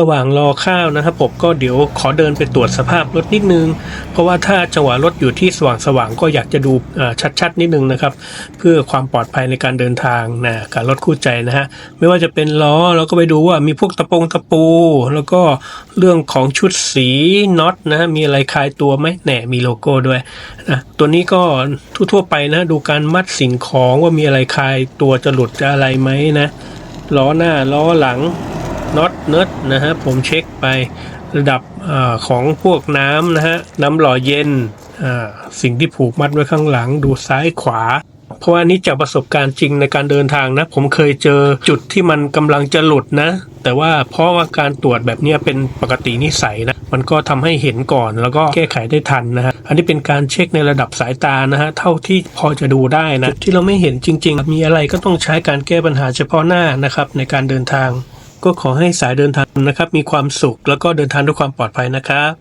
ระหว่างรอข้าวนะครับผมก็เดี๋ยวขอเดินไปตรวจสภาพรถนิดนึง เพราะว่าถ้าจังหวะรถอยู่ที่สว่างสว่างๆก็อยากจะดูชัดๆ นิดนึงนะครับ เพื่อความปลอดภัยในการเดินทางนะการรถคู่ใจนะฮะไม่ว่าจะเป็นล้อเราก็ไปดูว่ามีพวกตะปงตะปู แล้วก็เรื่องของชุดสีน็อตนะฮะมีอะไรคลายตัวไหมแหนมีโลโก้ด้วยนะตัวนี้ก็ทั่วๆไปนะดูการมัดสิ่งของว่ามีอะไรคลายตัวจะหลุดจะอะไรไหมนะล้อหน้าล้อหลัง น็อตเนิร์ดนะฮะผมเช็คไประดับอของพวกน้ำนะฮะน้ำหล่อเย็นสิ่งที่ผูกมัดไว้ข้างหลังดูซ้ายขวา เพราะว่านี่จากประสบการณ์จริงในการเดินทางนะ ผมเคยเจอจุดที่มันกำลังจะหลุดนะ แต่ว่าเพราะว่าการตรวจแบบนี้เป็นปกตินิสัยนะมันก็ทำให้เห็นก่อนแล้วก็แก้ไขได้ทันนะฮะ อันนี้เป็นการเช็คในระดับสายตานะฮะ เท่าที่พอจะดูได้นะจุดที่เราไม่เห็นจริง ๆ มีอะไรก็ต้องใช้การแก้ปัญหาเฉพาะหน้านะครับในการเดินทาง ก็ขอให้สายเดินทางนะครับ มีความสุขแล้วก็เดินทางด้วยความปลอดภัยนะครับ